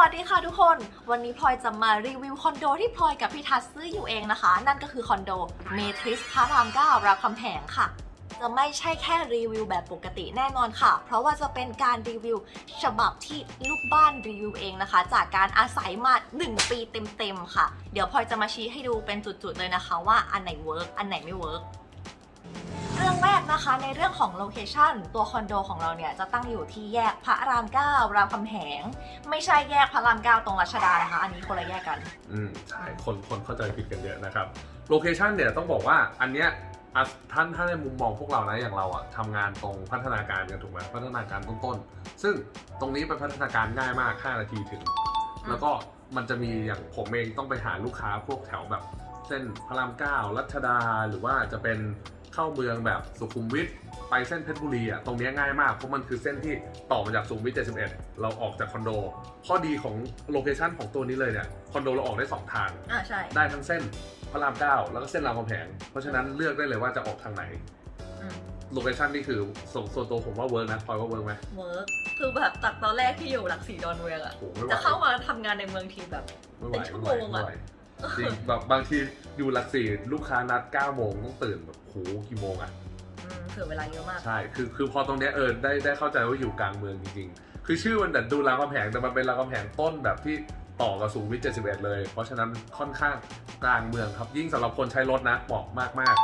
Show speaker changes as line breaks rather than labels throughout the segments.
วัสดีค่ะทุกคน วันนี้พลอยจะมารีวิวคอนโดที่พลอยกับพี่ทัศน์ซื้ออยู่เองนะคะ นั่นก็คือคอนโดเมทริสพระรามเก้ารามคำแหงค่ะจะไม่ใช่แค่รีวิวแบบปกติแน่นอนค่ะ เพราะว่าจะเป็นการรีวิวฉบับที่ลูกบ้านรีวิวเองนะคะ จากการอาศัยมา 1 ปีเต็มๆค่ะ เดี๋ยวพลอยจะมาชี้ให้ดูเป็นจุดๆเลยนะคะ ว่าอันไหนเวิร์กอันไหนไม่เวิร์ก รื่องแรกนะคะในเรื่องของโลเคชันตัวคอนโดของเราเนี่ยจะตั้งอยู่ที่แยกพระรามเก้ารามคำแหง ไม่ใช่แยกพระรามเก้าตรงรัชดานะคะ อันนี้คนละแยกกัน
อืมใช่คนคนเข้าใจผิดกันเยอะนะครับโลเคชันเนี่ยต้องบอกว่าอันเนี้ยอะท่านถ้าในมุมมองพวกเรานะอย่างเราอะทำงานตรงพัฒนาการกันถูกไหมพัฒนาการต้นๆ ซึ่งตรงนี้เป็นพัฒนาการง่ายมาก 5 นาทีถึง แล้วก็มันจะมีอย่างผมเองต้องไปหาลูกค้าพวกแถวแบบ เส้นพระรามเก้ารัชดาหรือว่าจะเป็น เข้าเมืองแบบสุขุมวิทไปเส้นเพชรบุรีอะตรงเนี้ยง่ายมากเพราะมันคือเส้นที่ต่อมาจากสุขุมวิท 71 เราออกจากคอนโด ข้อดีของโลเคชันของตัวนี้เลยเนี่ยคอนโดเราออกได้2ทาง
อ่าใช่
ได้ทั้งเส้นพระรามเก้าแล้วก็เส้นรามคำแหงเพราะฉะนั้นเลือกได้เลยว่าจะออกทางไหน
อืม
โลเคชันนี่คือส่วนส่วนตัวผมว่าเวิร์กนะพลอยว่าเวิร์กไหม
เวิร์กคือแบบจากตอนแรกที่อยู่หลักสี่ดอนเมืองอะ
โอ้โหไม่ไหว
จะเข้ามาทำงานในเมืองทีแบบ
ไม่ไหว
เป็นชั่ว
ไม่
โม
ไหว
ง
ไม่
อะ
ไหว จริงแบบบางทีอยู่หลักสี่ลูกค้านัด9โมงต้องตื่นแบบโหกี่โมงอะ
อืมเผื่อเวลาเยอะมาก
ใช่คือคือพอตรงเนี้ยเออได้ได้เข้าใจว่าอยู่กลางเมืองจริงๆ คือชื่อมันแต่ดูรามคำแหงแต่มันเป็นรามคำแหงต้นแบบที่ต่อกับสูงวิท71 เลย เพราะฉะนั้นค่อนข้างกลางเมืองครับยิ่งสำหรับคนใช้รถนะเหมาะมาก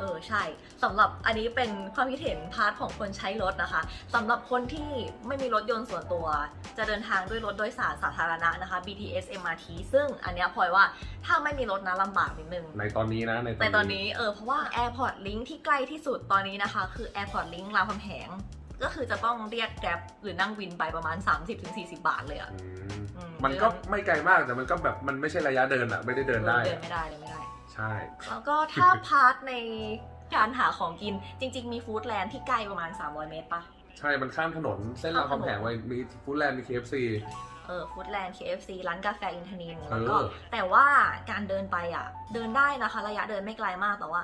เออใช่สำหรับอันนี้เป็นความคิดเห็นพาร์ทของคนใช้รถนะคะสำหรับคนที่ไม่มีรถยนต์ส่วนตัว จะเดินทางด้วยรถโดยสารสาธารณะนะคะ BTS MRT ซึ่งอันเนี้ยพลอยว่าถ้าไม่มีรถนะลำบากนิดนึง
ๆในตอนนี้นะ ใน
ในตอนนี้เออเพราะว่า Airport Link ที่ใกล้ที่สุดตอนนี้นะคะ คือ Airport Link รามคำแหงก็คือจะต้องเรียกแกร็บหรือนั่งวินไปประมาณ 30-40 บาทเลยอะ
อืม
อืม
มันก็ไม่ไกลมากแต่มันก็แบบมันไม่ใช่ระยะเดินอะไม่ได้เดินได้
เดิน
อะ
ไม่ได้เดินไม่ได้
ใช่
แล้วก็ถ้าพาร์ทในการหาของกินจริง ๆ มีฟู้ดแลนด์ที่ใกล้ประมาณ 300 เมตรปะ
ใช่ มันข้ามถนน เส้นรามคำแหงไว้มีฟู้ดแลนด์มี KFC
เออฟู้ดแลนด์ KFC ร้านกาแฟอินทนินแล้วก็
เออ
แต่ว่าการเดินไปอะ เดินได้นะคะ ระยะเดินไม่ไกลมากแต่ว่า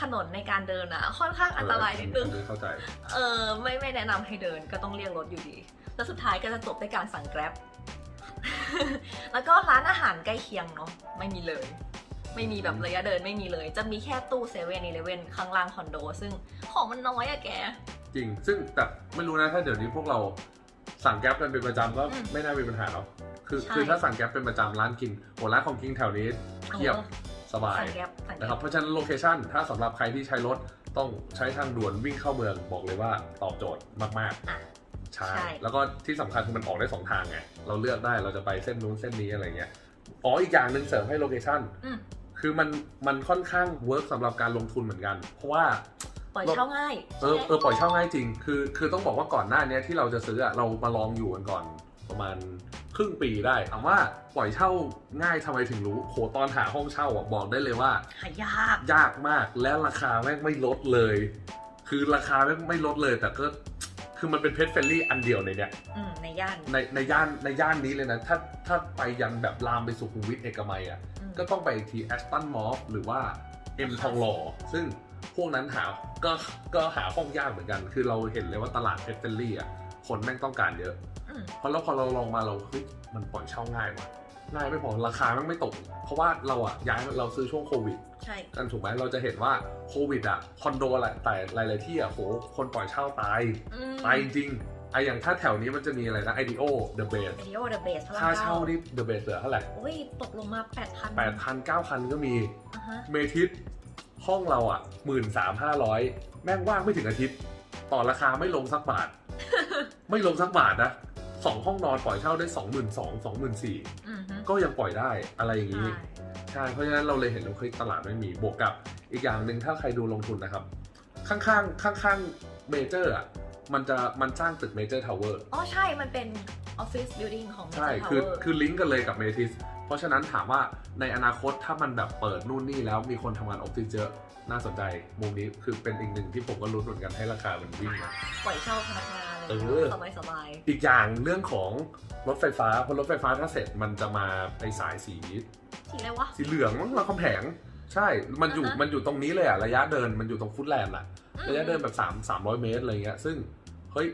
ถนนในการเดินอะค่อนข้างอันตรายนิดนึง
เออเข้าใจ
เออไม่ไม่แนะนำให้เดินก็ต้องเรียกรถอยู่ดี แล้วสุดท้ายก็จะจบด้วยการสั่งแกร็บแล้วก็ร้านอาหารใกล้เคียงเนาะไม่มีเลย ไม่มีแบบระยะเดินไม่มีเลย จะมีแค่ตู้เซเว่นอีเลเว่นข้างล่างคอนโด ซึ่งของมันน้อยอะแก
จริง ซึ่งแต่ไม่รู้นะถ้าเดี๋ยวนี้พวกเราสั่งแก๊ปกันเป็นประจำก็
อืม
ไม่น่ามีปัญหาหรอกคือ
ใช่
คือถ้าสั่งแก๊ปเป็นประจำร้านกินโหร้านของกินแถวนี้เพียบ
เออ
สบาย
สั่งแกร็บสั่งแกร็
นะครับ บเพราะฉะนั้นโลเคชันถ้าสำหรับใครที่ใช้รถต้องใช้ทางด่วนวิ่งเข้าเมืองบอกเลยว่าตอบโจทย์มาก
อะ
ๆใช่
ใช่
แล้วก็ที่สำคัญคือมันออกได้สองทางไงเราเลือกได้เราจะไปเส้นนู้นเส้นนี้อะไรเงี้ยอ๋ออีกอย่างหนึ่งเสริมให้โลเคชัน
อืม
คือมันมันค่อนข้างเวิร์กสำหรับการลงทุนเหมือนกัน เพราะว่า
ปล่อยเช่าง่าย
เออเออปล่อยเช่าง่ายจริง คือคือต้องบอกว่าก่อนหน้าเนี้ยที่เราจะซื้ออะเรามาลองอยู่กันก่อนประมาณครึ่งปีได้ถามว่าปล่อยเช่าง่ายทำไมถึงรู้โหตอนหาห้องเช่าอะบอกได้เลยว่า
หายาก
ยากมากและราคาแม่งไม่ลดเลย คือราคาแม่งไม่ลดเลย แต่ก็คือมันเป็นเพ t เฟลลี่อันเดียวในเนี้ย
อืมในย่าน
ในในย่านในย่านนี้เลยนะ ถ้าถ้าไปยันแบบลามไปสุขุมวิทเอกมัยอะ
อืม
ก็ต้องไปอีกทีแอสตันมอฟหรือว่าเอ็มทองหล่อซึ่งพวกนั้นหาก็ก็หาห้องยากเหมือนกัน คือเราเห็นเลยว่าตลาดเพ t เฟลลี่อะคนแม่งต้องการเยอะ
อืม
เพราะแล้วพอเราลองมาเราเฮ้ยมันปล่อยเช่าง่ายว่ะง่ายไม่พอราคาแม่งไม่ตก เพราะว่าเราอะย้ายเราซื้อช่วงโควิด
ใช่
กันถูกไหมเราจะเห็นว่าโควิดอะคอนโดอะไรแต่หลาย ๆ ที่อะโหคนปล่อยเช่าตาย
อืม
ตายจริงๆ ไออย่างถ้าแถวนี้มันจะมีอะไรนะ IDO The Base
วิดีโอเดอะเบสพลัง
ค่า
เก้า
เช่านี่ The Base เหลือเท่าไหร่
โอ้ย ตกลงมาแปดพัน
แปดพันเก้าพันก็มี
อ่าฮะ
เมทิสห้องเราอะหมื่นสามห้าร้อยแม่งว่างไม่ถึงอาทิตย์ ต่อราคาไม่ลงสักบาท ไม่ลงสักบาทนะสองห้องนอนปล่อยเช่าได้สองหมื่นสองสองหมื่นสี่
อืมฮึ
ก็ยังปล่อยได้อะไรอย่างนี้
ใช่
ใช่เพราะฉะนั้นเราเลยเห็นว่าเฮ้ยตลาดไม่มีบวกกับอีกอย่างหนึ่งถ้าใครดูลงทุนนะครับ ข้างๆข้างๆเมเจอร์อะ มันจะมันสร้างตึกเมเจอร์ทาวเวอร์
อ๋อใช่มันเป็นออฟฟิศบิลดิ่งของ
ใช่
Mr.
คือ
Tower
คือลิงก์กันเลยกับเมทิสเพราะฉะนั้นถามว่าในอนาคตถ้ามันแบบเปิดนู่นนี่แล้วมีคนทำงานออฟฟิศเยอะน่าสนใจมุมนี้คือเป็นอีกหนึ่งที่ผมก็ลุ้นเหมือนกันให้ราคามันวิ่งนะ
ปล่อยเช่าพนักงานอะไร
เออ
สบายสบาย
อีกอย่างเรื่องของรถไฟฟ้าพอรถไฟฟ้าถ้าเสร็จมันจะมาในสายสี
ๆทีอะไรวะ
สีเหลืองรามคำแหงใช่ มันอยู่
อ่าฮะ
มันอยู่ตรงนี้เลยอะระยะเดินมันอยู่ตรงฟุตแลนด์อะ
อืม
ระยะเดินแบบ3 300 เมตรอะไรเงี้ยซึ่ง เฮ้ย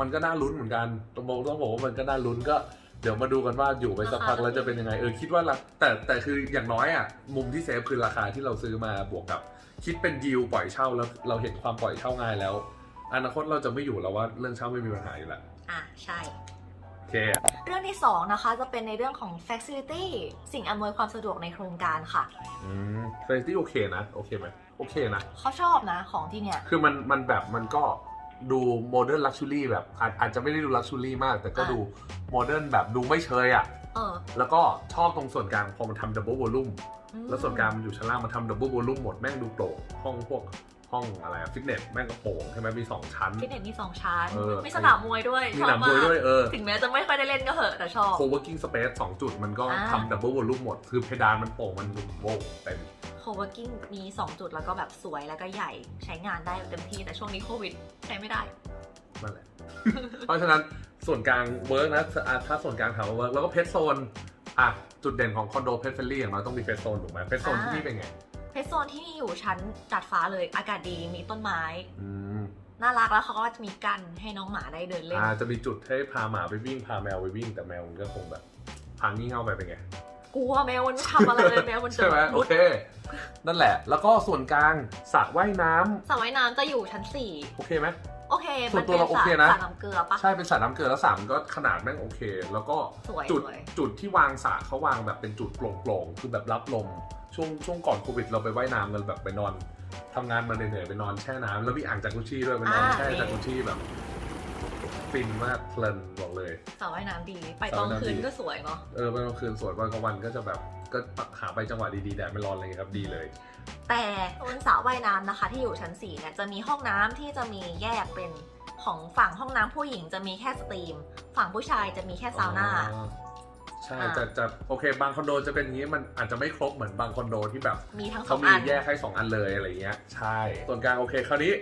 มันก็น่าลุ้นเหมือนกันต้องบอกต้องบอกว่ามันก็น่าลุ้นก็เดี๋ยวมาดูกันว่าอยู่ไปสักพักแล้วจะเป็นยังไงเออคิดว่าละแต่แต่คืออย่างน้อยอะมุมที่เซฟคือราคาที่เราซื้อมาบวกกับ คิดเป็นดีลปล่อยเช่าแล้วเราเห็นความปล่อยเช่าง่ายแล้ว อนาคตเราจะไม่อยู่แล้วว่าเรื่องเช่าไม่มีปัญหาอยู่แล้ว
อะใช่
โอเค
เรื่องที่ 2 นะคะจะเป็นในเรื่องของ facility สิ่งอำนวยความสะดวกในโครงการค่ะ
อืมเฟรนที่โอเคนะ โอเคไหมโอเคนะ
เขาชอบนะของที่เนี่ย
คือมันมันแบบมันก็ ดูโมเดิร์นลักชัวรี่แบบอาจอาจจะไม่ได้ดูลักชัวรี่มาก แต่ก็
อะ
ดูโมเดิร์นแบบดูไม่เชยอะ
เออ
แล้วก็ชอบตรงส่วนกลางพอมันทำดับเบิลวอลลุ่ม
อืม
แล้วส่วนกลางมันอยู่ชั้นล่างมันทำดับเบิลวอลลุ่มหมดแม่งดูโปร่งห้องพวกห้องอะไรอะฟิตเนสแม่งก็โปร่งใช่ไหมมีสองชั้น
ฟิตเนสมีสองชั้น
เออ
มีสนามมวยด้วย
มี
ช
ห
อ
นั
บ
ง
มาม
วยด้วย
ก
เออ
ถึงแม้จะไม่ค่อยได้เล่นก็เหอะแต่ชอบ
co-working space สองจุดมันก็
อ่า
ทำดับเบิลวอลลุ่มหมด คือเพดานมันโป่งมันดูโว้วเต็ม
co-working มี 2 จุดแล้วก็แบบสวยแล้วก็ใหญ่ใช้งานได้เต็มที่แต่ช่วงนี้โควิดใช้ไม่ได้
นั่นแหละ เพราะฉะนั้นส่วนกลางเวิร์กนะอะถ้าส่วนกลางถามว่าเวิร์กแล้วก็เพชโซนอะจุดเด่นของคอนโดเพชเฟลลี่อย่างน้อยต้องมีเพชโซนถูกไหมเพชโซน
อ่า
ที่นี่เป็นไง
เพชรโซนที่นี่อยู่ชั้นดาดฟ้าเลยอากาศดีมีต้นไม้
อืม
น่ารักแล้วเขาก็จะมีกันให้น้องหมาได้เดินเล่น
อ่าจะมีจุดให้พาหมาไปวิ่งพาแมวไปวิ่งแต่แมวมันก็คงแบบพางี่เง่าไปเป็นไง
กลัวแมวมันทำอะไรเลยแมวมันจะ
ใช่ไหมโอ
มุด
เค นั่นแหละ แล้วก็ส่วนกลางสระว่ายน้ำ
สระว่ายน้ำจะอยู่ชั้นสี่
โอเคไหม
โอเค
ส่
มั
วนนตั
เป็
วนเราโอ
สระ
เคนะ
สระน้ำเกลือปะ
ใช่เป็นสระน้ำเกลือแล้วสระมันก็ขนาดแม่งโอเค แล้วก็
สวย
จุด
สวย
จุดที่วางสระเขาวางแบบเป็นจุดโปร่งๆคือแบบรับลมช่วงช่วงก่อนโควิดเราไปว่ายน้ำกันแบบไปนอนทำงานมาเหนื่อยๆไปนอนแช่น้ำแล้วมีอ่างจากุชี่ด้วยไปนอนแช่จากุชี่แบบ ฟินมากเพลินบอกเลย
สระว่ายน้ำดี ไป
สระ
ตอน
ว่ายน้ำ
คืน
ดี
ก็สวยเนาะ
เออไปกลางคืนสวยวันกลางวันก็จะแบบก็หาไปจังหวะดีๆแดดไม่ร้อนอะไรอย่างเงี้ยครับดีเลย
แต่บนสระว่ายน้ำนะคะ ที่อยู่ชั้น4เนี่ยจะมีห้องน้ำที่จะมีแยกเป็นของฝั่งห้องน้ำผู้หญิงจะมีแค่สตรีม ฝั่งผู้ชายจะมีแค่ซาวน่า
อ๋อใช่
อ่า
จะจะโอเค บางคอนโดจะเป็นอย่างนี้มันอาจจะไม่ครบเหมือนบางคอนโดที่แบบ
มีทั้งส
เขา
อง
มี
อัน
แยกให้สองอันเลยอะไรเงี้ยใช่ส่วนกลางโอเคคราวนี้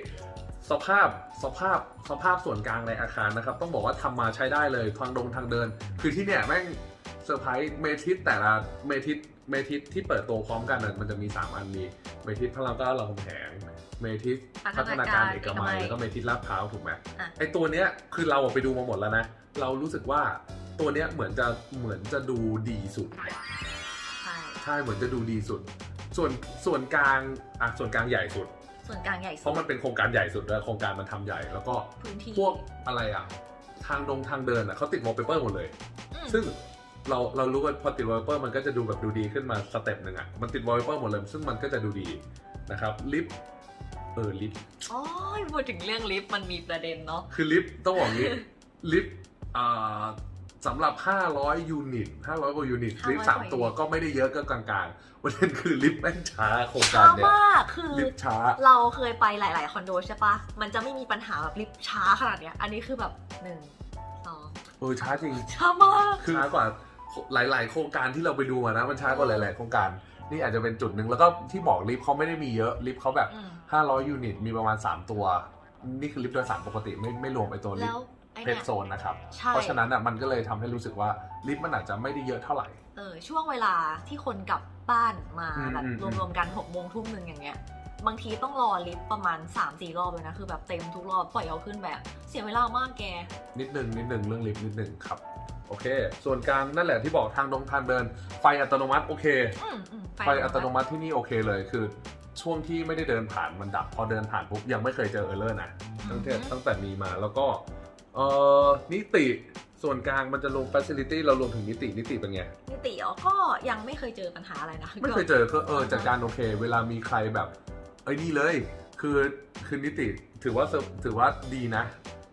สภาพสภาพสภาพส่วนกลางในอาคารนะครับ ต้องบอกว่าทำมาใช้ได้เลยทางดงทางเดิน คือที่เนี่ยแม่งเซอร์ไพรส์เมทิสแต่ละเมทิสเมทิสที่เปิดตัวพร้อมกันน่ะมันจะมี 3 อันมีเมทิสพระรามเก้ารามคำแหงเมทิสพัฒนาการเอกมัยแล้วก็เมทิสลาดพร้าวถูกไหม
อะ
ไอตัวเนี้ยคือเราอะไปดูมาหมดแล้วนะ เรารู้สึกว่าตัวเนี้ยเหมือนจะเหมือนจะดูดีสุด
ใช่
ใช่เหมือนจะดูดีสุด ส่วนส่วนกลางอะส่วนกลางใหญ่สุด
ส่วนกลางใหญ่
เพ
สุด
ราะมันเป็นโครงการใหญ่สุดด้วยโครงการมันทำใหญ่แล้วก็
พื้นที่
พวกอะไรอะ ทางดงทางเดินอะเขาติดวอลเปเปอร์หมดเลย
อืม
ซึ่งเราเรารู้ว่าพอติดวอลเปเปอร์มันก็จะดูแบบดูดีขึ้นมาสเต็ปหนึ่งอะมันติดวอลเปเปอร์หมดเลย ซึ่งมันก็จะดูดีนะครับลิฟต์เออลิฟต์
โอ้ยพูดถึงเรื่องลิฟต์มันมีประเด็นเนาะ
คือลิฟต์ต้องบอกงี้ลิฟต์อ่า สำหรับ 500 ยูนิต 500 กว่ายูนิต
500
ลิฟต์สามตัวก็ไม่ได้เยอะก็กลางๆประเด็นคือลิฟต์แม่งช้าโครงกา
ช้าร
เนี่ย
มากคือ
ลิฟต์ช้า
เราเคยไปหลาย ๆ คอนโดใช่ปะมันจะไม่มีปัญหาแบบลิฟต์ช้าขนาดเนี้ย อันนี้คือแบบหนึ่งสอง
เออช้าจริง
ช้ามาก
คือช้ากว่าหลาย ๆ โครงการที่เราไปดูมานะ มันช้ากว่าหลาย ๆ โครงการ นี่อาจจะเป็นจุดหนึ่งแล้วก็ที่บอกลิฟต์เขาไม่ได้มีเยอะ ลิฟต์เขาแบบ
อืม
500 ยูนิต มีประมาณ 3 ตัว นี่คือลิฟต์โดยสารปกติไม่ไม่รวมไอตัวลิ
แล้
ฟ
ว
ต์
ไอ
เพ
เนี่
ช
ย
โซนนะครับ
ใช่
เพราะฉะนั้นอะมันก็เลยทำให้รู้สึกว่าลิฟต์มันอาจจะไม่ได้เยอะเท่าไหร่
เออช่วงเวลาที่คนกลับบ้านมา
อืม
แบบ
อืมอืม
รวมๆกันหกโมงทุ่มหนึ่งอย่างเงี้ย บางทีต้องรอลิฟต์ประมาณ3-4รอบเลยนะ คือแบบเต็มทุกรอบปล่อยเอาขึ้นแบบ เสียเวลามากแก
นิดนึงนิดนึงเรื่องลิฟต์นิดนึงครับ โอเค ส่วนกลางนั่นแหละที่บอกทางดงทางเดิน ไฟอัตโนมัติโอเค
อืมอืม
ไฟอัตโนมัติที่นี่โอเคเลยคือ ช่วงที่ไม่ได้เดินผ่านมันดับ พอเดินผ่านปุ๊บยังไม่เคยเจอเออร์เลอร์นะตั้งแต่ตั้งแต่มีมาแล้วก็ เอ่อนิติส่วนกลางมันจะรวม facility เรารวมถึงนิตินิติเป็นไง
นิติอ๋อก็ยังไม่เคยเจอปัญหาอะไรนะ
ไม่เคยเจอก็เออจัดการโอเค เวลามีใครแบบ เอ้ยนี่เลย คือคือนิติถือว่าเซอร์ถือว่าดีนะ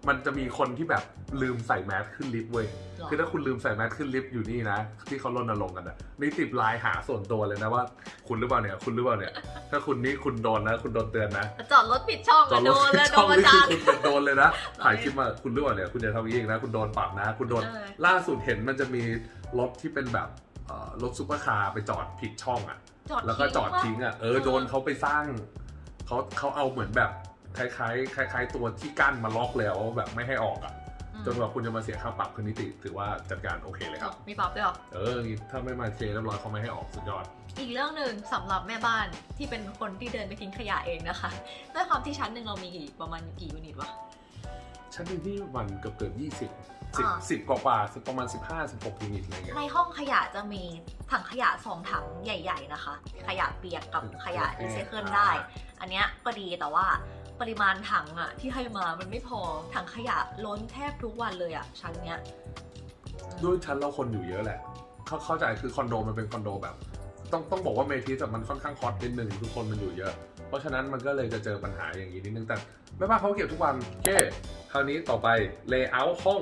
มันจะมีคนที่แบบลืมใส่แมสขึ้นลิฟต์เว้ย
หรอ
คือถ้าคุณลืมใส่แมสขึ้นลิฟต์อยู่นี่นะ ที่เขารณรงค์กันอะนิติไลน์หาส่วนตัวเลยนะว่า คุณหรือเปล่าเนี่ย คุณหรือเปล่าเนี่ย ถ้าคุณนี่คุณโดนนะ คุณโดนเตือนนะ
จอดรถผิดช่อง
จอ
อะ
ดร
โด
ถ
นแล้วโด
ช่อง
น
นี่
จา
คื
น
อคุณโดนเลยนะ
ร้อย
ถ่ายคลิปมาคุณหรือเปล่าเนี่ย คุณอย่าทำอย่างนี้อีกนะ คุณโดนปรับนะ คุณโดน
เออ
ล่าสุดเห็นมันจะมีรถที่เป็นแบบเอ่อรถซุปเปอร์คาร์ไปจอดผิดช่องอะ
จอด
แล้วก็จอด
วะ
ทิ้งอะ เออ โดนเขาไปสร้าง เขาเขาเอาเหมือนแบบ คล้ายๆคล้าย ๆ ตัวที่กั้นมาล็อกแล้วแบบไม่ให้ออกอะ
อืม
จนกว่าคุณจะมาเสียค่าปรับคือนิติถือว่าจัดการโอเคเลยครับ
มีปรับด้วยเหรอ
เออ ถ้าไม่มาเคลียร์เรียบร้อยเขาไม่ให้ออกสุดยอด
อีกเรื่องหนึ่งสำหรับแม่บ้านที่เป็นคนที่เดินไปทิ้งขยะเองนะคะด้วยความที่ชั้นหนึ่งเรามีกี่ประมาณกี่ยูนิตวะ
ชั้นหนึ่งที่วันเกือบเกือบยี่สิบสิบ
อ่า
สิบกว่ากว่าสิบประมาณสิบห้าสิบหกยูนิตอะไรเงี้ย
ในห้องขยะจะมีถังขยะสองถังใหญ่ ๆ นะคะ ขยะเปียกกับขยะรีไซเคิลได้ อันเนี้ยก็ดีแต่ว่า ปริมาณถังอะที่ให้มามันไม่พอถังขยะล้นแทบทุกวันเลยอะชั้นเนี้ย
ด้วยชั้นเราคนอยู่เยอะแหละ เข้าเข้าใจคือคอนโดมันเป็นคอนโดแบบ ต้องต้องบอกว่าเมทิสอะมันค่อนข้างฮอตนิดนึงทุกคนมันอยู่เยอะ เพราะฉะนั้นมันก็เลยจะเจอปัญหาอย่างนี้นิดนึงแต่ไม่ว่าเขาเก็บทุกวันโอเคคราวนี้ต่อไปเลเยอร์ห้อง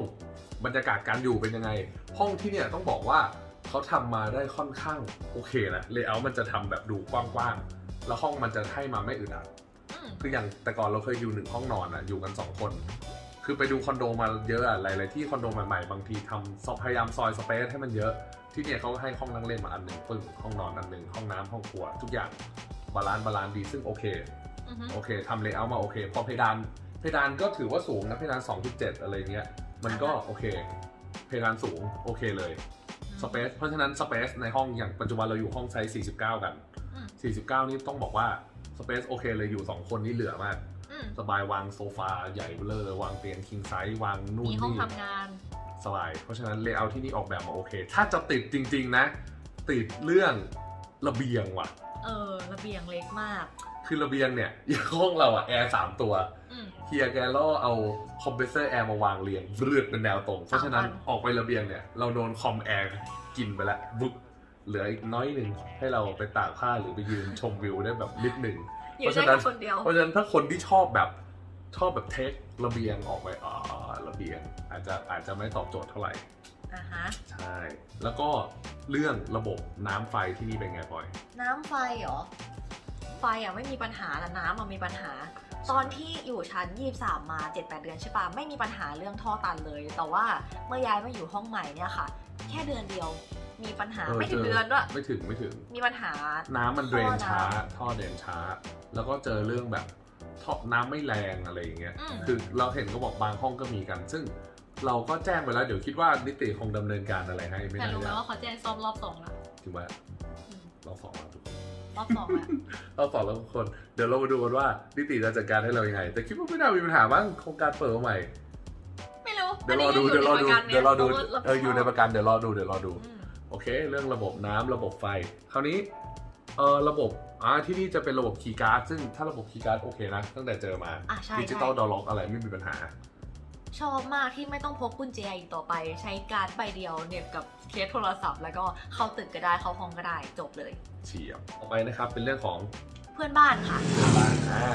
บรรยากาศการอยู่เป็นยังไง ห้องที่เนี่ยต้องบอกว่าเขาทำมาได้ค่อนข้างโอเคแหละเลเยอร์มันจะทำแบบดูกว้างๆแล้วห้องมันจะให้มาไม่อึดอัด คืออย่างแต่ก่อนเราเคยอยู่หนึ่งห้องนอนอะอยู่กันสองคน คือไปดูคอนโดมาเยอะอะหลายๆที่คอนโดใหม่ๆ บางทีทำซอพยายามซอยสเปซให้มันเยอะ ที่เนี่ยเขาให้ห้องนั่งเล่นมาอันหนึ่งปึ้งห้องนอนอันหนึ่งห้องน้ำห้องครัว ทุกอย่างบาลานซ์บาลานซ์ดีซึ่งโอเค
อือฮึ
โอเคทำเลเยอร์มาโอเคพอเพดานเพดานก็ถือว่าสูงนะเพดาน 2.7 อะไรเงี้ยมันก็โอเค เพดานสูงโอเคเลยสเปซเพราะฉะนั้นสเปซในห้องอย่างปัจจุบันเราอยู่ห้องไซส์49 กัน
อืม
49 นี่ต้องบอกว่า สเปซโอเคเลยอยู่2คนนี่เหลือมาก
อืม
สบายวางโซฟาใหญ่เบ้อเลอวางเตียงคิงไซส์วางนู่น
มีห้อง
นี่
ทำงาน
สบาย เพราะฉะนั้นเลเยอร์ที่นี่ออกแบบมาโอเค ถ้าจะติดจริง ๆ นะ ติดเรื่องระเบียงว่ะ
เออ ระเบียงเล็กมาก
คือระเบียงเนี่ยอย่างห้องเราอะแอร์สามตัว
อืม
เฮียแกล่อเอาคอมเพรสเซอร์แอร์มาวางเรียงเรืดเป็นแนวตรง เพราะฉะนั้น
สามวัน
ออกไประเบียงเนี่ย เราโดนคอมแอร์กินไปแล้วบุก เหลืออีกน้อยหนึ่งให้เราไปตากผ้าหรือไปยืนชมวิวได้แบบนิดหนึ่ง
อยู่
เพราะ
ได้
ฉะนั้น
แค่คนเดียว
เพราะฉะนั้นถ้าคนที่ชอบแบบชอบแบบเทคระเบียงออกไปอ่าระเบียง อาจจะอาจจะไม่ตอบโจทย์เท่าไหร่
อ่าฮะ
ใช่ แล้วก็เรื่องระบบน้ำไฟที่นี่เป็นไงบอย
น้ำไฟเหรอ ไฟอะไม่มีปัญหาแต่น้ำมันมีปัญหา ตอนที่อยู่ชั้น 23 มา 7-8 เดือนใช่ปะไม่มีปัญหาเรื่องท่อตันเลย แต่ว่าเมื่อย้ายมาอยู่ห้องใหม่เนี่ยค่ะ แค่เดือนเดียว มีปัญหา
เออ
ไม่ถึง
เจอ
เดือนด้วย
ไม่ถึงไม่ถึง
มีปัญหา
น้ำมันเดรน
ท่อน้ำ
ช้า ท่อเดรนช้า แล้วก็เจอเรื่องแบบท่อน้ำไม่แรงอะไรอย่างเงี้ย
อืม
คือเราเห็นก็บอกบางห้องก็มีกัน ซึ่งเราก็แจ้งไปแล้วเดี๋ยวคิดว่านิติคงดำเนินการอะไรให้ไม่
แต่
น่า
รู้ไหม
ยาก
ว่าเขาแจ้งซ่อมรอบสองละ
คิดว่า
อืม
เราสองแล้วทุกคน
รอบสองละ
เราสองแล้วทุกคน เดี๋ยวเรามาดูกันว่านิติจะจัดการให้เรายังไง แต่คิดว่าไม่น่ามีปัญหาบ้างโครงการเปิดมาใหม่
ไม่รู้
เดี๋ยวรอดู เดี๋ยวรอดู เดี๋ยวรอดู เอออยู่ในประ
กัน
กันเดี๋ยวรอดู เดี๋ยวรอดู
อืม
โอเค เรื่องระบบน้ำระบบไฟ คราวนี้เออระบบอ่าที่นี่จะเป็นระบบคีย์การ์ดซึ่งถ้าระบบคีย์การ์ดโอเคนะ ตั้งแต่เจอมา
อะใช่
ดิจิตอลดอลล็อกอะไรไม่มีปัญหา
ชอบมากที่ไม่ต้องพกกุญแจอีกต่อไป ใช้การ์ดใบเดียวเหน็บกับเคสโทรศัพท์ แล้วก็เข้าตึกก็ได้เข้าห้องก็ได้จบเลย
เฉียบต่อไปนะครับเป็นเรื่องของ
เพื่อนบ้านค่ะ
บ้านอ่า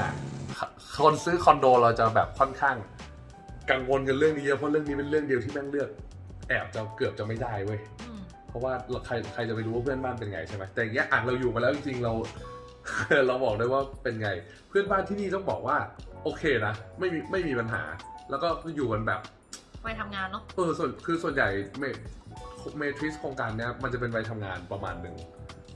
คนซื้อคอนโดเราจะแบบค่อนข้าง กังวลกันเรื่องนี้เยอะเพราะเรื่องนี้เป็นเรื่องเดียวที่แม่งเลือก แอบจะเกือบจะไม่ได้เว้ย
อืม
เพ ราะว่าเราใครใครจะไปรู้ว่าเพื่อนบ้านเป็นไงใช่ไหมแต่อย่างเงี้ยอะเราอยู่มาแล้วจริงๆเรา เราบอกได้ว่าเป็นไง เพื่อนบ้านที่นี่ต้องบอกว่า โอเคนะไม่มีไม่มีปัญหา แล้วก็อยู่กันแบบ
ไปทำงานเนาะ
เออส่วนคือส่วนใหญ่เมเมทริสโครงการเนี้ยมันจะเป็นวัยทำงานประมาณหนึ่ง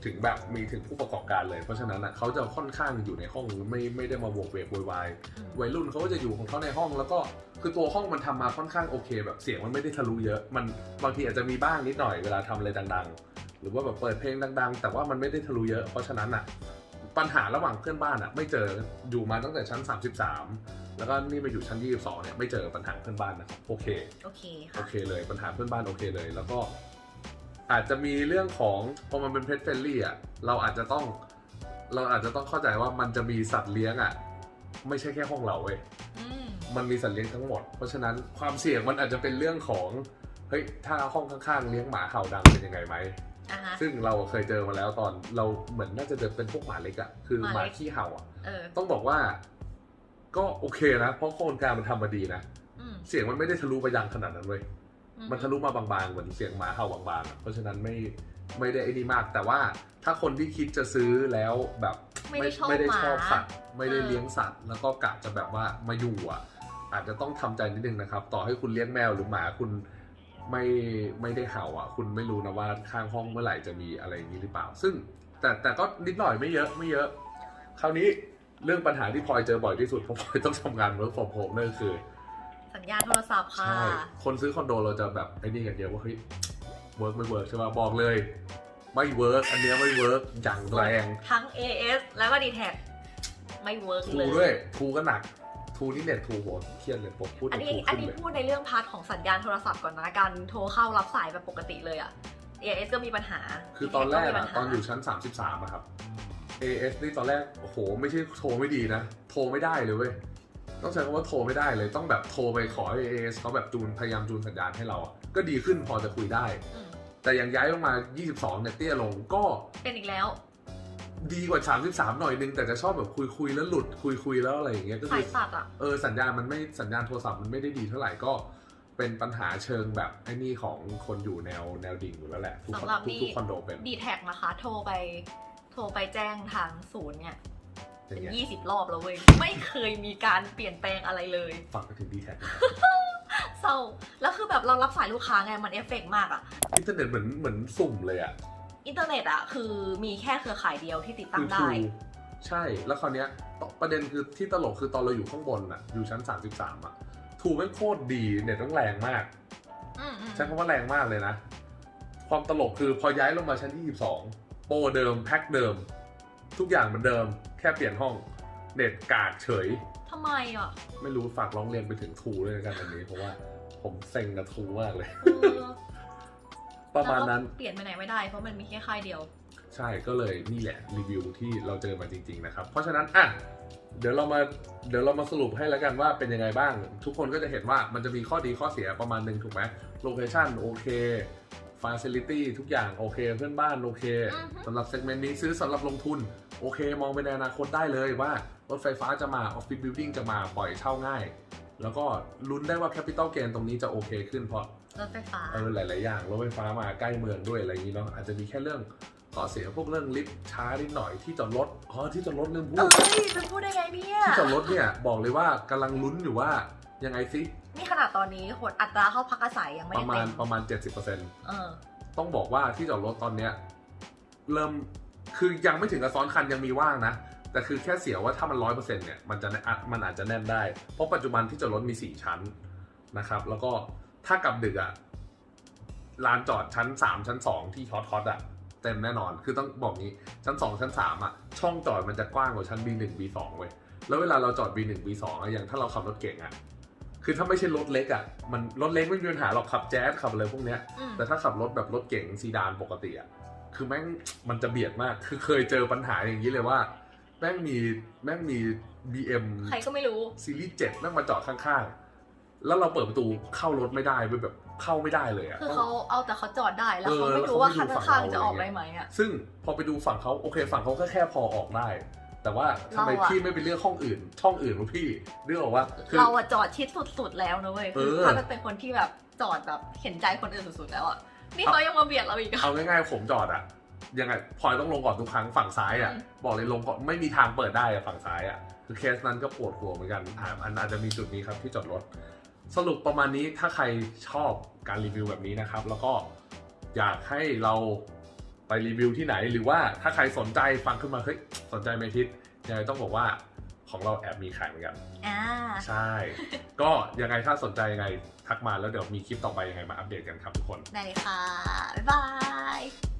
ถึงแบบมีถึงผู้ประกอบการเลย เพราะฉะนั้นอะเขาจะค่อนข้างอยู่ในห้องไม่ไม่ได้มาโวกเวกโวยวาย
อืม
วัยรุ่นเขาก็จะอยู่ของเขาในห้องแล้วก็ คือตัวห้องมันทำมาค่อนข้างโอเค แบบเสียงมันไม่ได้ทะลุเยอะ มันบางทีอาจจะมีบ้างนิดหน่อยเวลาทำอะไรดังๆ หรือว่าแบบเปิดเพลงดัง ๆ แต่ว่ามันไม่ได้ทะลุเยอะ เพราะฉะนั้นอะปัญหาระหว่างเพื่อนบ้านอะไม่เจออยู่มาตั้งแต่ชั้น 33 แล้วก็นี่มาอยู่ชั้น 22 เนี่ยไม่เจอปัญหาเพื่อนบ้านนะครับโอเค
โอเค
โอ
ค่ะ
เคเลยปัญหาเพื่อนบ้านโอเคเลย แล้วก็อาจจะมีเรื่องของพอมันเป็นเพ t เฟ n ลี่อะเราอาจจะต้องเราอาจจะต้องเข้าใจว่ามันจะมีสัตว์เลี้ยงอะไม่ใช่แค่ห้องเราเว้ย
อื ม
มันมีสัตว์เลี้ยงทั้งหมด เพราะฉะนั้นความเสี่ยงมันอาจจะเป็นเรื่องของเฮ้ยถ้าห้องข้างๆเลี้ยงหมาเห่าดังเป็นยังไงไหม
อะฮะ
ซึ่งเราเคยเจอมาแล้วตอนเราเหมือนน่าจะเจอเป็นพวกหมาเล็กอะคือ
หมา
หมา
เล็ก
ขี้เห่าอะ
เออ
ต้องบอกว่า ก็โอเคนะเพราะโครงการมันทำมาดีนะ
อืม
เสียงมันไม่ได้ทะลุไปยังขนาดนั้นเว้ย
อื
มันทะลุมาบางๆ เหมือนเสียงหมาเห่าบางๆอะเพราะฉะนั้นไม่ไม่ได้ไอ้นี่มาก แต่ว่าถ้าคนที่คิดจะซื้อแล้วแบบ
ไม่ได้ชอบ
ไม่ได้
หมา
ชอบสัตว์ไม่ได้
เออ
เลี้ยงสัตว์ แล้วก็กะจะแบบว่ามาอยู่อะ อาจจะต้องทำใจนิดนึงนะครับ ต่อให้คุณเลี้ยงแมวหรือหมาคุณไม่ไม่ได้เห่าอะ คุณไม่รู้นะว่าข้างห้องเมื่อไหร่จะมีอะไรอย่างนี้หรือเปล่า ซึ่งแต่แต่ก็นิดหน่อยไม่เยอะไม่เยอะ คราวนี้เรื่องปัญหาที่พลอยเจอบ่อยที่สุดเพราะพลอยต้องทำงาน work from home นั่นก็คือ
สัญญาณโทรศัพท์ค่ะ
ใช่ คนซื้อคอนโดเราจะแบบไอ้นี่กันเยอะว่าเฮ้ยเวิร์กไม่เวิร์กใช่ป่ะบอกเลย ไม่เวิร์กอันเนี้ยไม่เวิร์กอย่างแรง
ทั้ง AS แล้วก็ d t แทไม่เวิร์ก
ทู
เลย
ด้วยทูก็หนัก ทูทูนี่เน็ตทูโหเครียดเลยผมพูด
อัน
ถึง
นี้
ทู
อัน
ขึ้น
นี้
เลย
พูดในเรื่องพาร์ทของสัญญาณโทรศัพท์ก่อนนะการโทรเข้ารับสายแบบปกติเลยอะ AS ก็มีปัญหา
คือตอนแรก
มีปั
อะ
ญหา
ตอนอยู่ชั้น 33อะครับ AS นี่ตอนแรกโอ้โหไม่ใช่โทรไม่ดีนะ โทรไม่ได้เลยเว้ยต้องใช้คำว่าโทรไม่ได้เลยต้องแบบโทรไปขอให้ AS เขาแบบจูนพยายามจูนสัญญาณให้เราอะก็ดีขึ้นพอจะคุยได้
อืม
แต่ยังย้ายลงมา 22เนี่ยเตี้ยลงก็
เป็นอีกแล้ว
ดีกว่า 33 หน่อยนึงแต่จะชอบแบบคุยคุยๆแล้วหลุดคุยคุยๆแล้วอะไรอย่างเงี้ยก็
สา
คื
ย
อ
ตัดอะ
เออสัญญาณมันไม่สัญญาณโทรศัพท์มันไม่ได้ดีเท่าไหร่ก็เป็นปัญหาเชิงแบบไอ้นี่ของคนอยู่แนวแนวดิ่งอยู่แล้วแหละทุกคนทุกทุกคอนโดเป็น
ดีแท็กนะคะ โทรไป โทรไปแจ้งทางศูนย์เนี่ย
อ
เป็
ย่าง
น
เงี้ย
ยี่สิบรอบแล้วเว้ย ไม่เคยมีการเปลี่ยนแปลงอะไรเลย
ฝากไปถึงดีแท็ก
เศร้า แล้วคือแบบเรารับสายลูกค้าไง มันเอฟเฟกต์มากอะ
อินเทอร์เน็ตเหมือนเหมือนสุ่มเลยอะ
อินเทอร์เน็ตอะคือมีแค่เครือข่ายเดียวที่ติดตั้
คื
ง
อ
ได้
ทูใช่ แล้วคราวเนี้ยตประเด็นคือที่ตลกคือตอนเราอยู่ข้างบนอะอยู่ชั้น 33อะทูแม่งโคตรดีเน็ตต้องแรงมาก
อืมอืม
ใช้คำว่าแรงมากเลยนะ ความตลกคือพอย้ายลงมาชั้น22โปรเดิมแพ็คเดิม ทุกอย่างเหมือนเดิม แค่เปลี่ยนห้องเน็ตกากเฉย
ทำไมอะ
ไม่รู้ฝากร้องเรียนไปถึงทูเลยกันอันนี้เพราะว่าผมเซ็งกับทูมากเลย
เออ
ประมาณนั้น
แล้วก็เปลี่ยนไปไหนไม่ได้เพราะมันมีแค่ค่ายเดียว
ใช่ก็เลยนี่แหละรีวิวที่เราเจอมาจริง ๆ นะครับ เพราะฉะนั้นอะเดี๋ยวเรามาเดี๋ยวเรามาสรุปให้แล้วกันว่าเป็นยังไงบ้าง ทุกคนก็จะเห็นว่ามันจะมีข้อดีข้อเสียประมาณหนึ่งถูกไหมโลเคชันโอเคฟ a ซิลิตี้ทุกอย่างโอเคเพื่อนบ้านโอเค
อือฮึ
สำหรับเซกเมนต์นี้ซื้อสำหรับลงทุน โอเค มองไปในอนาคตได้เลยว่า รถไฟฟ้าจะมาออฟฟิศบิลดิ่งจะมาปล่อยเช่าง่าย แล้วก็ลุ้นได้ว่าแคปิตอลเกนตรงนี้จะโอเคขึ้นเพราะ
รถไฟฟ้า
เออหลาย ๆ อย่างรถไฟฟ้ามาใกล้เมืองด้วยอะไรอย่างนี้เนาะอาจจะมีแค่เรื่องข้อเสียพวกเรื่องลิฟต์ช้านิดหน่อยที่จอดรถอ๋อที่จอดรถลืมพู
เอ้
ด
ยจะพูดได้ไงเนี่ย
ที่จอดรถเนี่ยบอกเลยว่ากำลังลุ้นอยู่ว่ายังไงซิ
นี่ขนาดตอนนี้หดอัตราเข้าพักอาศัยยังไม่
ป
ได้
ระมา
เต็
ณ
ม
ประมาณ 70%
เออ
ต้องบอกว่าที่จอดรถตอนเนี้ยเริ่มคือยังไม่ถึงกับซ้อนคันยังมีว่างนะ แต่คือแค่เสียว่าถ้ามันร้อยเปอร์เซ็นต์เนี่ยมันจะอะมันอาจจะแน่นได้ เพราะปัจจุบันที่จอดรถมีสี่ชั้นนะครับ แล้วก็ ถ้ากลับดึกอะลานจอดชั้นสามชั้นสองที่ฮอตฮอตอะเต็มแน่นอน คือต้องบอกงี้ ชั้นสองชั้นสามอะช่องจอดมันจะกว้างกว่าชั้น B1 B2 เว้ย แล้วเวลาเราจอด B1 B2 อะอย่างถ้าเราขับรถเก่งอะคือถ้าไม่ใช่รถเล็กอะมันรถเล็กไม่มีปัญหาเราขับแจ๊สขับอะไรพวกเนี้ย
อืม
แต่ถ้าขับรถแบบรถเก๋งซีดานปกติอะคือแม่งมันจะเบียดมาก คือเคยเจอปัญหาอย่างนี้เลยว่า แม่งมีแม่งมี BM
ใครก็ไม่รู้
ซีรีส์7แม่งมาจอดข้างๆ แล้วเราเปิดประตูเข้ารถไม่ได้เว้ยแบบเข้าไม่ได้เลยอะ
คือ
ต้อง
เขาเอาแต่เขาจอดได้แล้ว
เออ
เขาไม่
แล้ว
รู้
เขา
ว่า
ไม่
คัน
ดูฝั่ง
ข้าง
เรา
ๆจะออก
อะไร
ได้
เงี้ย
ไหมอะ
ซึ่งพอไปดูฝั่งเขาโอเคฝั่งเขาก็แค่พอออกได้ แต่ว่าทำไม
เราอะ
พี่ไม่ไปเลือกห้องอื่น ช่องอื่นวะพี่เรื่องบอกว่าคือ
เราอะจอดชิดสุดๆแล้วนะเว้ยคือ
เออ
ถ้าจะเป็นคนที่แบบจอดแบบเห็นใจคนอื่นสุดๆแล้วอะนี่เขายังมาเบียดเราอีกอะ
เอาง่ายๆผมจอดอะยังไงพลอยต้องลงก่อนทุกครั้งฝั่งซ้ายอะ
อืม
บอกเลยลงก่อนไม่มีทางเปิดได้อะฝั่งซ้ายอะคือเคสนั้นก็ปวดหัวเหมือนกันอ่าอันอาจจะมีจุดนี้ครับที่จอดรถ สรุปประมาณนี้ถ้าใครชอบการรีวิวแบบนี้นะครับ แล้วก็อยากให้เราไปรีวิวที่ไหน หรือว่าถ้าใครสนใจฟังขึ้นมาเฮ้ยสนใจไหมทิศยังไงต้องบอกว่าของเราแอบมีขายเหมือนกัน
อ่า
ใช่ ก็ยังไงถ้าสนใจยังไงทักมาแล้วเดี๋ยวมีคลิปต่อไปยังไงมาอัปเดตกันครับทุกคน
ได้เลยค่ะ บ๊ายบาย